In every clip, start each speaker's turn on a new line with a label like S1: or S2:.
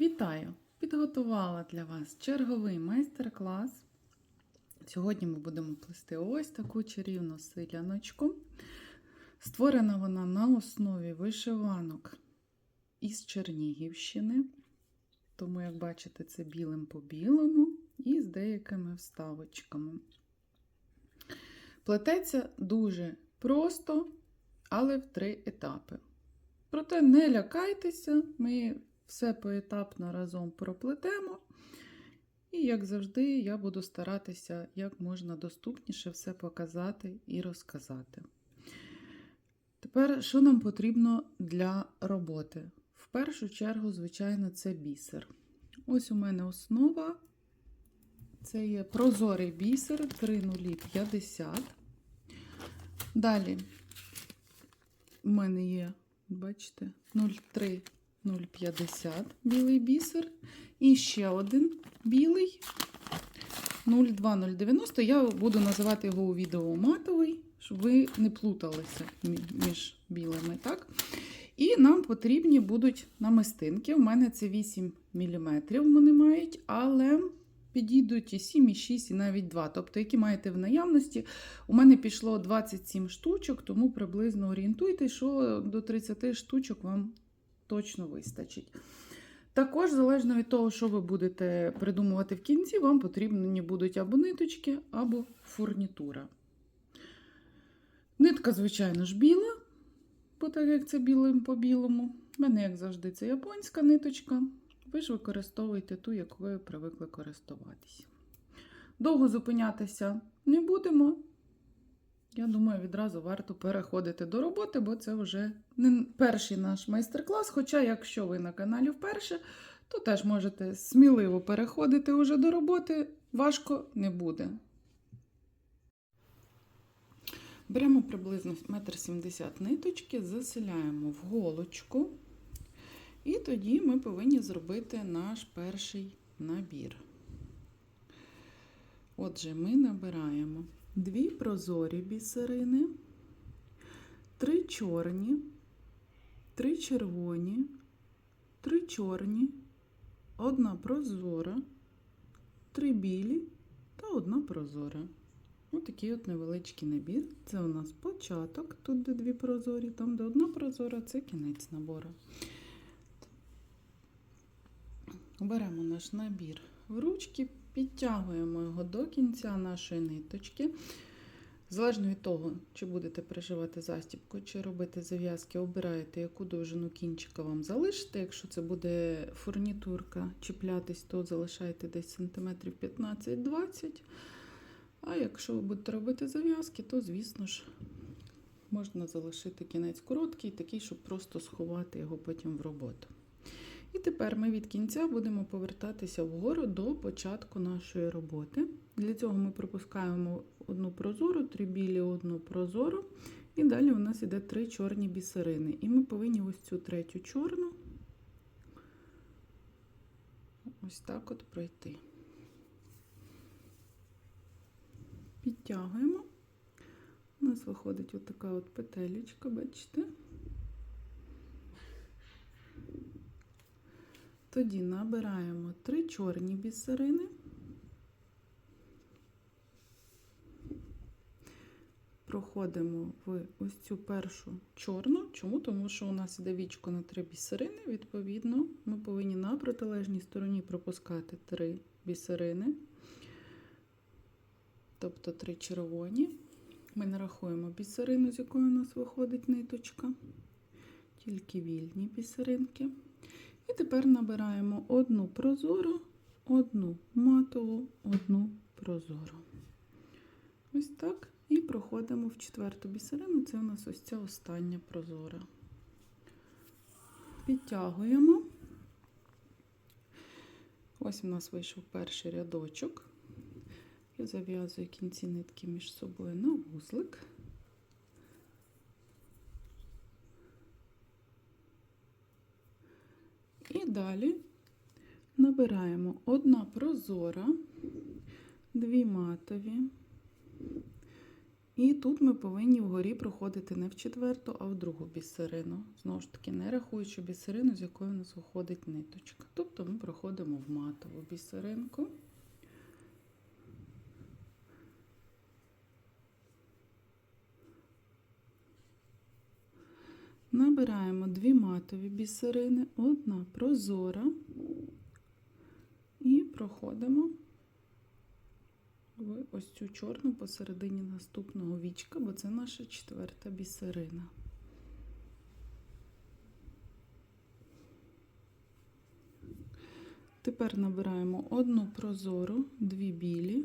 S1: Вітаю! Підготувала для вас черговий майстер-клас. Сьогодні ми будемо плести ось таку чарівну селяночку. Створена вона на основі вишиванок із Чернігівщини. Тому, як бачите, це білим по білому і з деякими вставочками. Плететься дуже просто, але в три етапи. Проте не лякайтеся, ми все поетапно разом проплетемо. І, як завжди, я буду старатися як можна доступніше все показати і розказати. Тепер, що нам потрібно для роботи? В першу чергу, звичайно, це бісер. Ось у мене основа. Це є прозорий бісер 3050. Далі у мене є, бачите, 03 0,50 білий бісер. І ще один білий 0,2090. Я буду називати його у відео матовий, щоб ви не плуталися між білими. так? І нам потрібні будуть намистинки. У мене це 8 мм вони мають, але підійдуть і 7, і 6, і навіть 2. Тобто, які маєте в наявності. У мене пішло 27 штучок, тому приблизно орієнтуйте, що до 30 штучок вам точно вистачить. Також, залежно від того, що ви будете придумувати в кінці, вам потрібні будуть або ниточки, або фурнітура. Нитка, звичайно ж, біла, бо так як це білим по білому. У мене, як завжди, це японська ниточка. Ви ж використовуєте ту, якою привикли користуватися. Довго зупинятися не будемо. Я думаю, відразу варто переходити до роботи, бо це вже не перший наш майстер-клас. Хоча, якщо ви на каналі вперше, то теж можете сміливо переходити уже до роботи, важко не буде. Беремо приблизно 1,70 м ниточки, заселяємо в голочку, і тоді ми повинні зробити наш перший набір. Отже, ми набираємо дві прозорі бісерини, три чорні, три червоні, три чорні, одна прозора, три білі та одна прозора. Отакий от невеличкий набір. Це у нас початок, тут де дві прозорі, там де одна прозора, це кінець набору. Беремо наш набір в ручки, підтягуємо його до кінця нашої ниточки. Залежно від того, чи будете пришивати застібку, чи робити зав'язки, обираєте, яку довжину кінчика вам залишите. Якщо це буде фурнітурка чіплятись, то залишайте десь сантиметрів 15-20 А якщо ви будете робити зав'язки, то, звісно ж, можна залишити кінець короткий, такий, щоб просто сховати його потім в роботу. І тепер ми від кінця будемо повертатися вгору до початку нашої роботи. Для цього ми пропускаємо одну прозору, три білі, одну прозору. І далі у нас йде три чорні бісерини. І ми повинні ось цю третю чорну ось так от пройти. Підтягуємо. У нас виходить отака от петелечка, бачите? Тоді набираємо три чорні бісерини, проходимо в ось цю першу чорну. Чому? Тому що у нас іде вічко на три бісерини, відповідно, ми повинні на протилежній стороні пропускати три бісерини, тобто три червоні. Ми нарахуємо бісерину, з якої у нас виходить ниточка, тільки вільні бісеринки. І тепер набираємо одну прозору, одну матову, одну прозору. Ось так. І проходимо в четверту бісерину. Це у нас ось ця остання прозора. Підтягуємо. Ось у нас вийшов перший рядочок. Я зав'язую кінці нитки між собою на вузлик. І далі набираємо одна прозора, дві матові, І тут ми повинні вгорі проходити не в четверту, а в другу бісерину. Знову ж таки, не рахуючи бісерину, з якої у нас виходить ниточка. Тобто ми проходимо в матову бісеринку. Набираємо дві матові бісерини, одна прозора і проходимо в ось цю чорну посередині наступного вічка, бо це наша четверта бісерина. Тепер набираємо одну прозору, дві білі,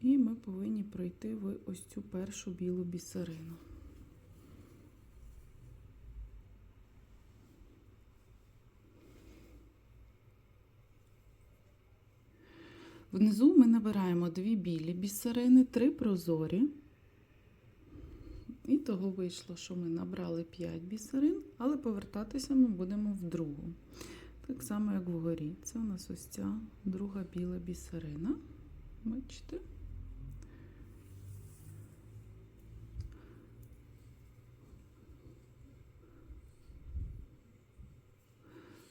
S1: і ми повинні пройти в ось цю першу білу бісерину. Внизу ми набираємо дві білі бісерини, три прозорі. І того вийшло, що ми набрали 5 бісерин, але повертатися ми будемо в другу. Так само, як вгорі. Це у нас ось ця друга біла бісерина. Бачите?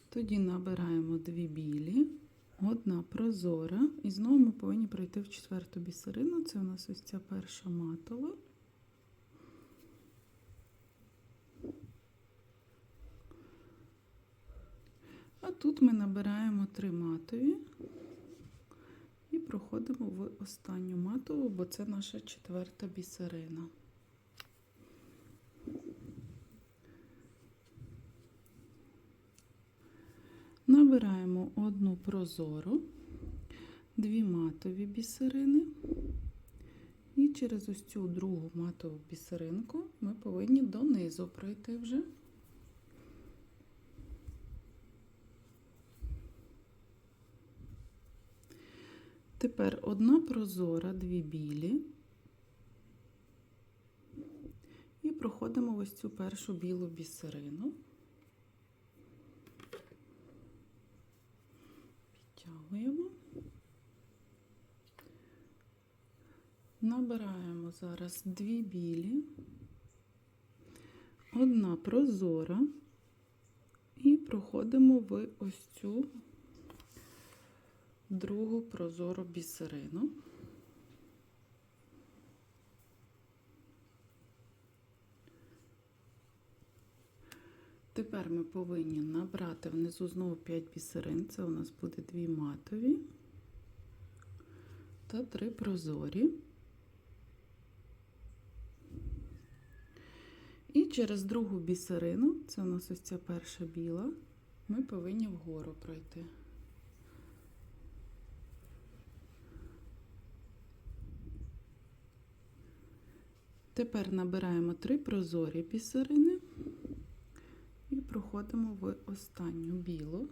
S1: Тоді набираємо дві білі, одна прозора, і знову ми повинні пройти в четверту бісерину. Це у нас ось ця перша матова. А тут ми набираємо три матові і проходимо в останню матову, бо це наша четверта бісерина. Набираємо одну прозору, дві матові бісерини, і через ось цю другу матову бісеринку ми повинні донизу пройти вже. Тепер одна прозора, дві білі. І проходимо ось цю першу білу бісерину. Підтягуємо. Набираємо зараз дві білі, одна прозора і проходимо в ось цю другу прозору бісерину. Тепер ми повинні набрати внизу знову 5 бісерин, це у нас буде дві матові та три прозорі. І через другу бісерину, це у нас ось ця перша біла, ми повинні вгору пройти. Тепер набираємо три прозорі бісерини і проходимо в останню білу.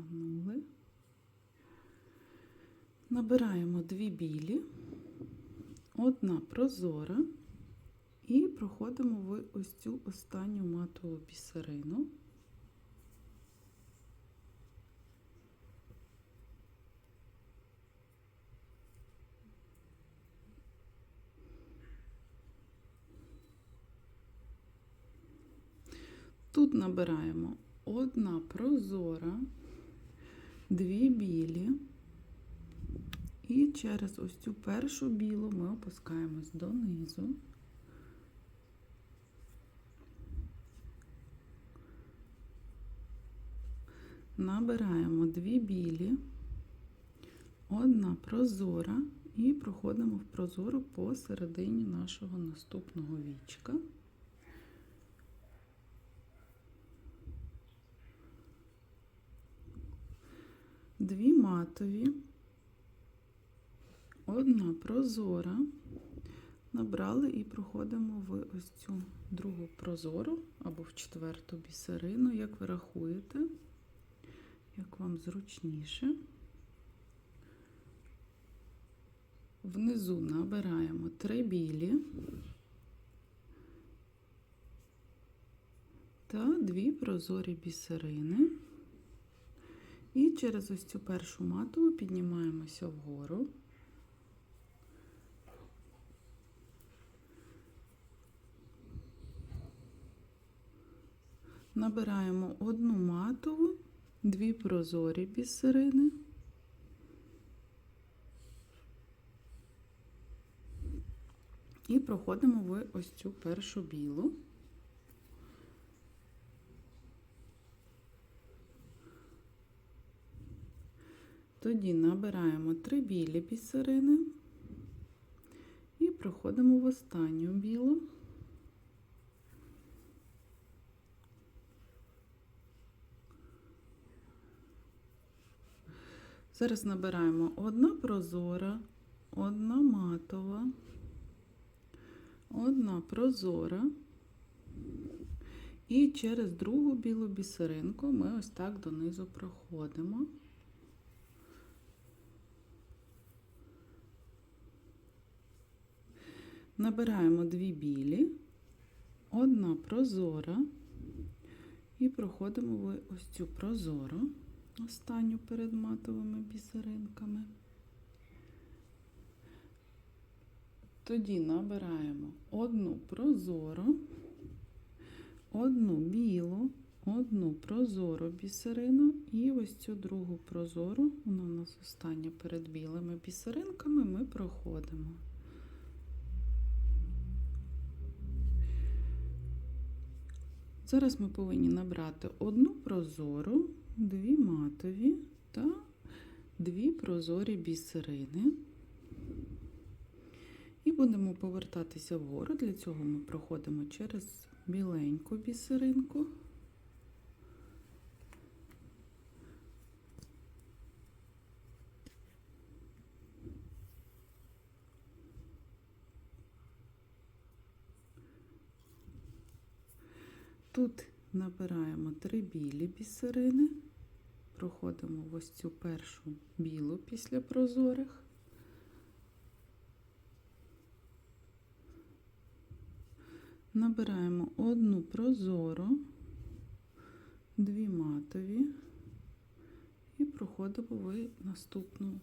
S1: Підтягнули. Набираємо дві білі, одна прозора. І проходимо в ось цю останню матову бісерину. Тут набираємо одна прозора, дві білі, і через ось цю першу білу ми опускаємось донизу. Набираємо дві білі, одна прозора і проходимо в прозору посередині нашого наступного вічка. Дві матові, одна прозора. Набрали і проходимо в ось цю другу прозору або в четверту бісерину, як ви рахуєте як вам зручніше. Внизу набираємо три білі та дві прозорі бісерини. І через ось цю першу матову піднімаємося вгору. Набираємо одну матову, дві прозорі бісерини. І проходимо в ось цю першу білу. Тоді набираємо три білі бісерини і проходимо в останню білу. Зараз набираємо одна прозора, одна матова, одна прозора. І через другу білу бісеринку ми ось так донизу проходимо. Набираємо дві білі, одна прозора і проходимо ось цю прозору, останню перед матовими бісеринками. Тоді набираємо одну прозору, одну білу, одну прозору бісерину і ось цю другу прозору, вона у нас остання перед білими бісеринками, ми проходимо. Зараз ми повинні набрати одну прозору, дві матові та дві прозорі бісерини. І будемо повертатися вгору. Для цього ми проходимо через біленьку бісеринку. Тут набираємо три білі бісерини, проходимо ось цю першу білу після прозорих. Набираємо одну прозору, дві матові і проходимо в наступну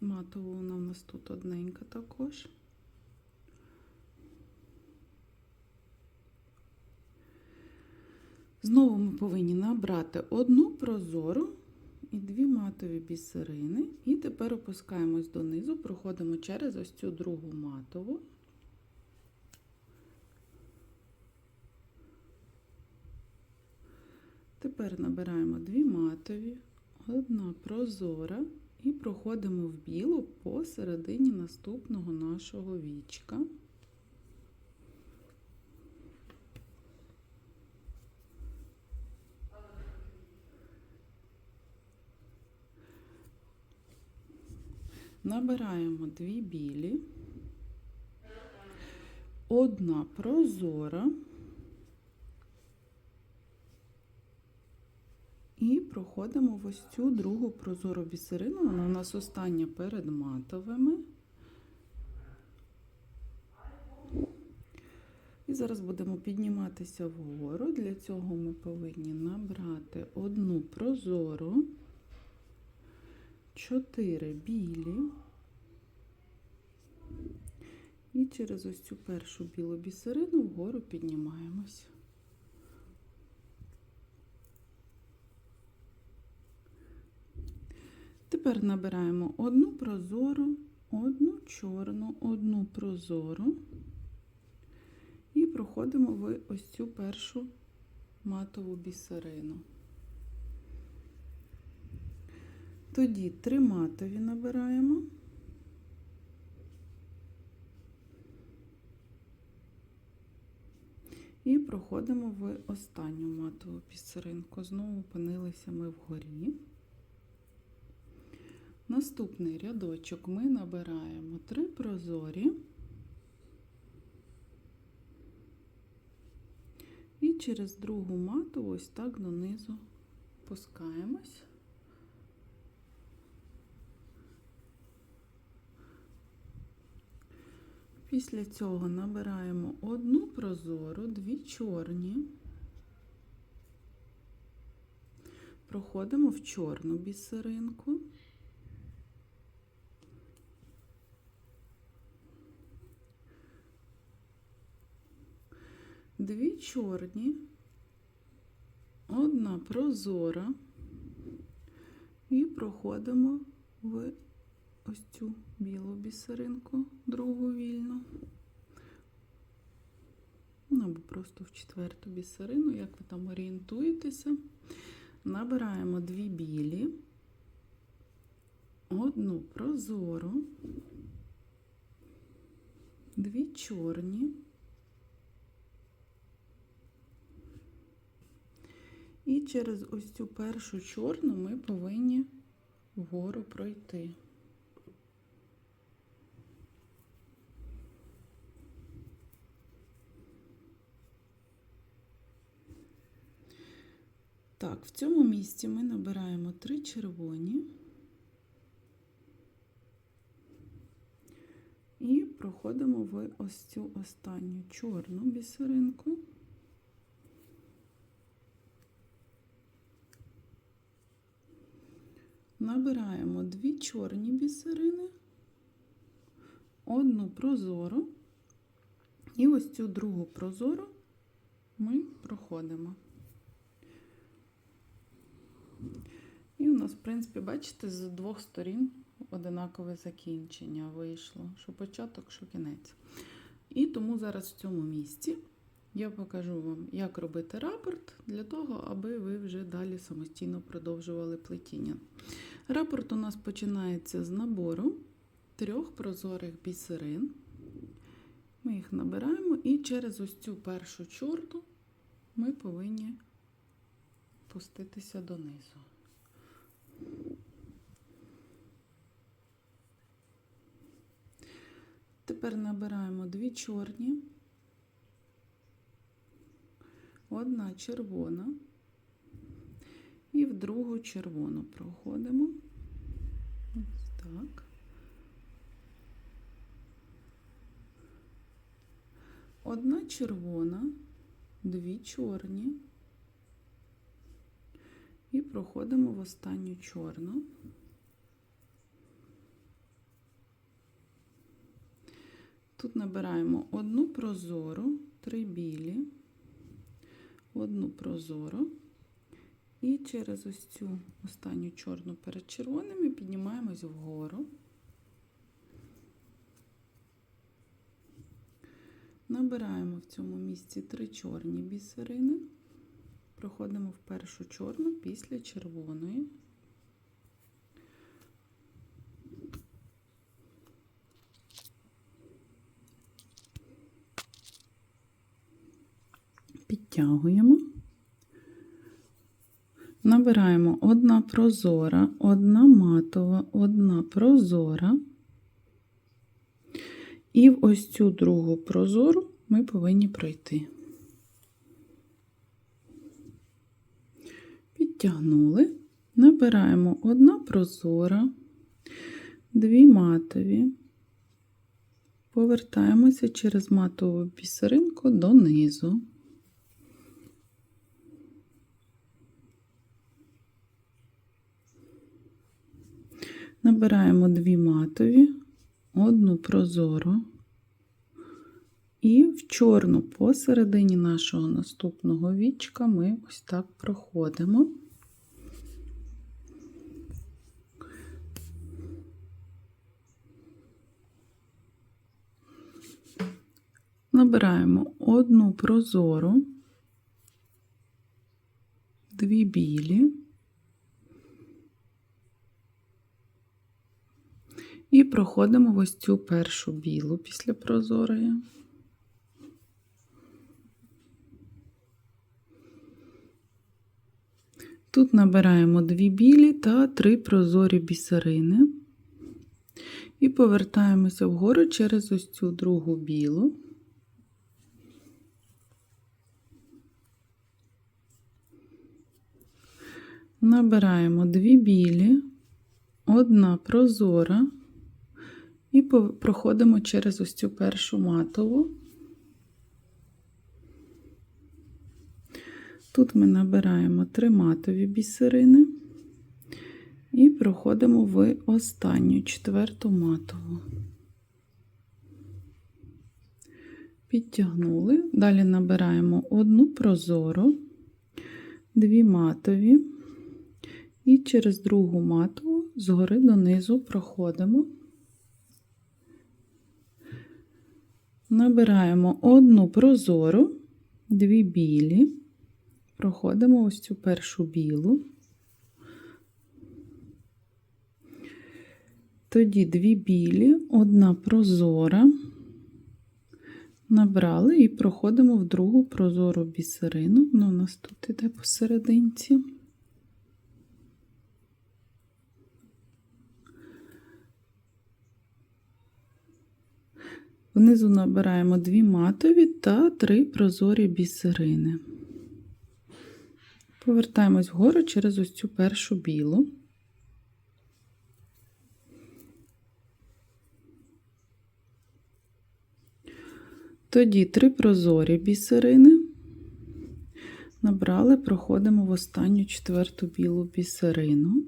S1: матову, вона в нас тут одненька також. Знову ми повинні набрати одну прозору і дві матові бісерини. І тепер опускаємось донизу, проходимо через ось цю другу матову. Тепер набираємо дві матові, одна прозора і проходимо в білу посередині наступного нашого вічка. Набираємо дві білі, одна прозора і проходимо ось цю другу прозору бісерину. Вона у нас остання перед матовими. І зараз будемо підніматися вгору. Для цього ми повинні набрати одну прозору. Чотири білі. І через ось цю першу білу бісерину вгору піднімаємось. Тепер набираємо одну прозору, одну чорну, одну прозору і проходимо в ось цю першу матову бісерину. Тоді три матові набираємо. І проходимо в останню матову бісеринку. Знову опинилися ми вгорі. Наступний рядочок ми набираємо три прозорі і через другу мату ось так донизу пускаємось. Після цього набираємо одну прозору, дві чорні. Проходимо в чорну бісеринку. Дві чорні, одна прозора і проходимо в ось цю білу бісеринку, другу вільну. Ну, або просто в четверту бісерину, як ви там орієнтуєтеся. Набираємо дві білі, одну прозору, дві чорні. І через ось цю першу чорну ми повинні вгору пройти. Так, в цьому місці ми набираємо три червоні і проходимо в ось цю останню чорну бісеринку. Набираємо дві чорні бісерини, одну прозору, і ось цю другу прозору ми проходимо. У нас, в принципі, бачите, з двох сторін одинакове закінчення вийшло, що початок, що кінець. І тому зараз в цьому місці я покажу вам, як робити рапорт для того, аби ви вже далі самостійно продовжували плетіння. Рапорт у нас починається з набору трьох прозорих бісерин. Ми їх набираємо і через ось цю першу чорту ми повинні спуститися донизу. Тепер набираємо дві чорні, одна червона і в другу червону проходимо. Ось так. Одна червона, дві чорні і проходимо в останню чорну. Тут набираємо одну прозору, три білі, одну прозору, і через ось цю останню чорну перед червоними піднімаємось вгору. Набираємо в цьому місці три чорні бісерини, проходимо в першу чорну після червоної. Підтягуємо, набираємо одна прозора, одна матова, одна прозора. І в ось цю другу прозору ми повинні пройти. Підтягнули, набираємо одна прозора, дві матові, повертаємося через матову бісеринку донизу. Набираємо дві матові, одну прозору і в чорну посередині нашого наступного вічка ми ось так проходимо. Набираємо одну прозору, дві білі. І проходимо ось цю першу білу після прозорої. Тут набираємо дві білі та три прозорі бісерини. І повертаємося вгору через ось цю другу білу. Набираємо дві білі, одна прозора І проходимо через ось цю першу матову. Тут ми набираємо три матові бісерини і проходимо в останню четверту матову. Підтягнули. Далі набираємо одну прозору, дві матові, і через другу матову згори донизу проходимо. Набираємо одну прозору, дві білі, проходимо ось цю першу білу. Тоді дві білі, одна прозора. Набрали і проходимо в другу прозору бісерину. Вона у нас тут іде посерединці. Внизу набираємо дві матові та три прозорі бісерини. Повертаємось вгору через ось цю першу білу. Тоді три прозорі бісерини. Набрали, проходимо в останню четверту білу бісерину.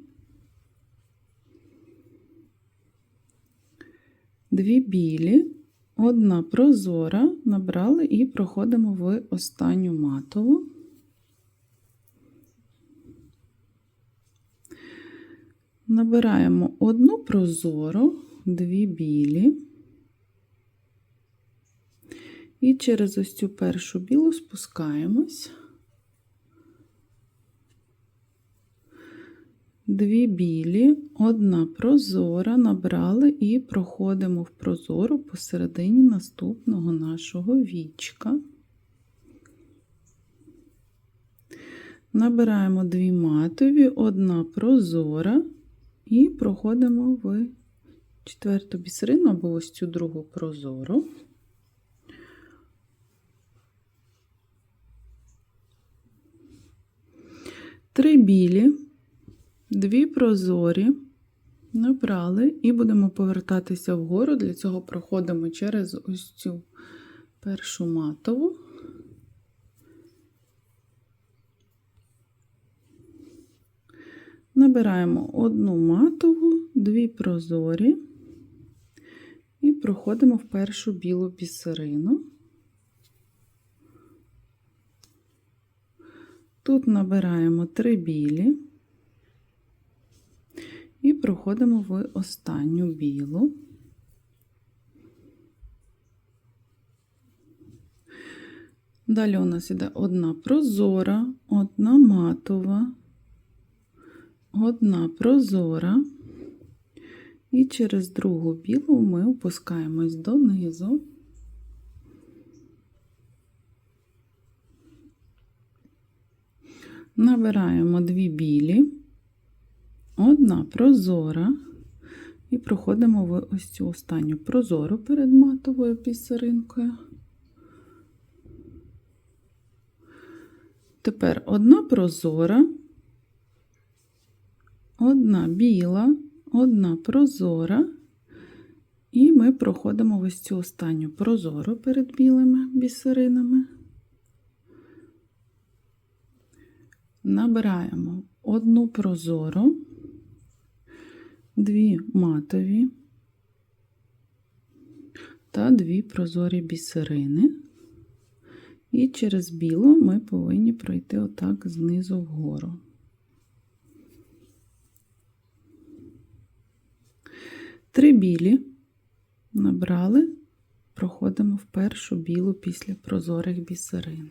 S1: Дві білі, одна прозора, набрали і проходимо в останню матову. Набираємо одну прозору, дві білі. І через ось цю першу білу спускаємось. Дві білі, одна прозора, набрали і проходимо в прозору посередині наступного нашого вічка. Набираємо дві матові, одна прозора, і проходимо в четверту бісерину або ось цю другу прозору. Три білі, дві прозорі, набрали і будемо повертатися вгору. Для цього проходимо через ось цю першу матову. Набираємо одну матову, дві прозорі і проходимо в першу білу бісерину. Тут набираємо три білі і проходимо в останню білу. Далі у нас іде одна прозора, одна матова, одна прозора, і через другу білу ми опускаємось донизу. Набираємо дві білі, одна прозора, і проходимо в ось цю останню прозору перед матовою бісеринкою. Тепер одна прозора, одна біла, одна прозора, і ми проходимо в ось цю останню прозору перед білими бісеринами. Набираємо одну прозору, дві матові та дві прозорі бісерини. І через білу ми повинні пройти отак знизу вгору. Три білі набрали, проходимо в першу білу після прозорих бісерин.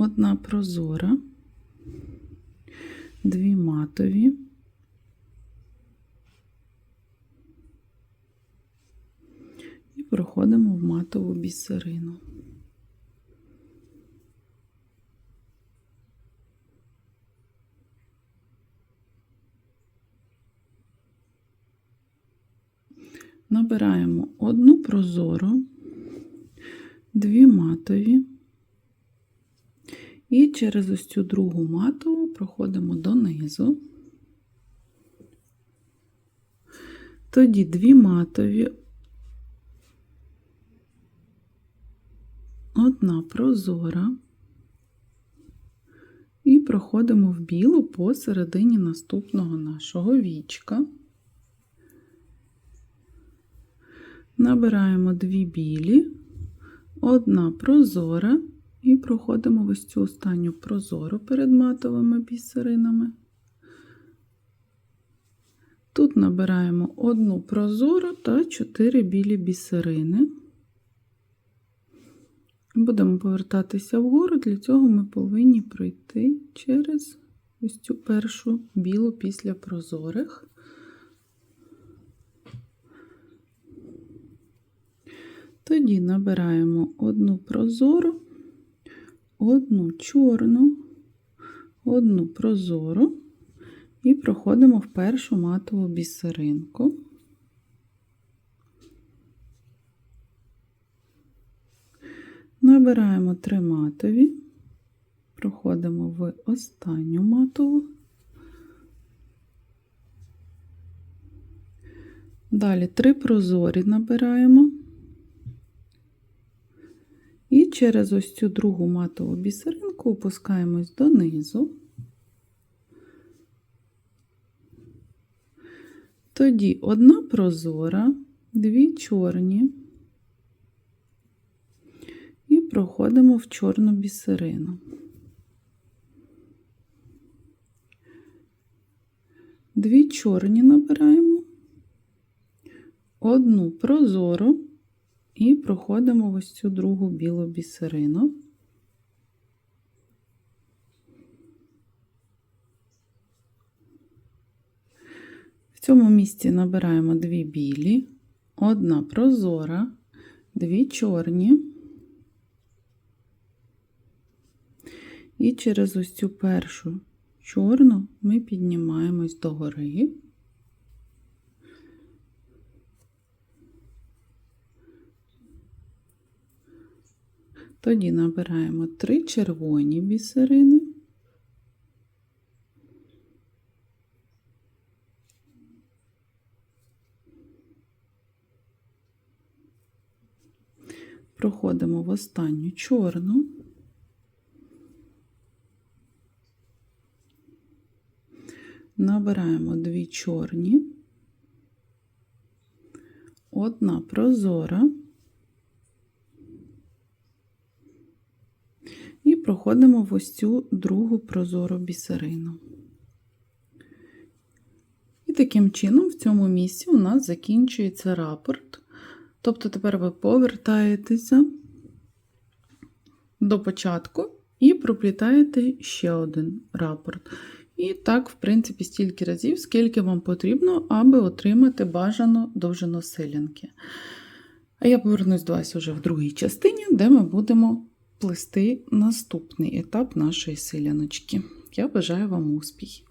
S1: Одна прозора, дві матові, і проходимо в матову бісерину. Набираємо одну прозору, дві матові, І через ось цю другу матову проходимо донизу. Тоді дві матові, одна прозора. І проходимо в білу посередині наступного нашого вічка. Набираємо дві білі, одна прозора, і проходимо ось цю останню прозору перед матовими бісеринами. Тут набираємо одну прозору та чотири білі бісерини. Будемо повертатися вгору, для цього ми повинні пройти через ось цю першу білу після прозорих. Тоді набираємо одну прозору, одну чорну, одну прозору і проходимо в першу матову бісеринку. Набираємо три матові, проходимо в останню матову. Далі три прозорі набираємо. І через ось цю другу матову бісеринку опускаємось донизу. Тоді одна прозора, дві чорні і проходимо в чорну бісерину. Дві чорні набираємо, одну прозору і проходимо ось цю другу білу бісерину. В цьому місці набираємо дві білі, одна прозора, дві чорні. І через ось цю першу чорну ми піднімаємось догори. Тоді набираємо три червоні бісерини. Проходимо в останню чорну. Набираємо дві чорні, одна прозора. І проходимо в ось цю другу прозору бісерину. І таким чином, в цьому місці у нас закінчується рапорт. Тобто тепер ви повертаєтеся до початку і проплітаєте ще один рапорт. І так, в принципі, стільки разів, скільки вам потрібно, аби отримати бажану довжину силянки. А я повернусь до вас уже в другій частині, де ми будемо плести наступний етап нашої селяночки. Я бажаю вам успіхів!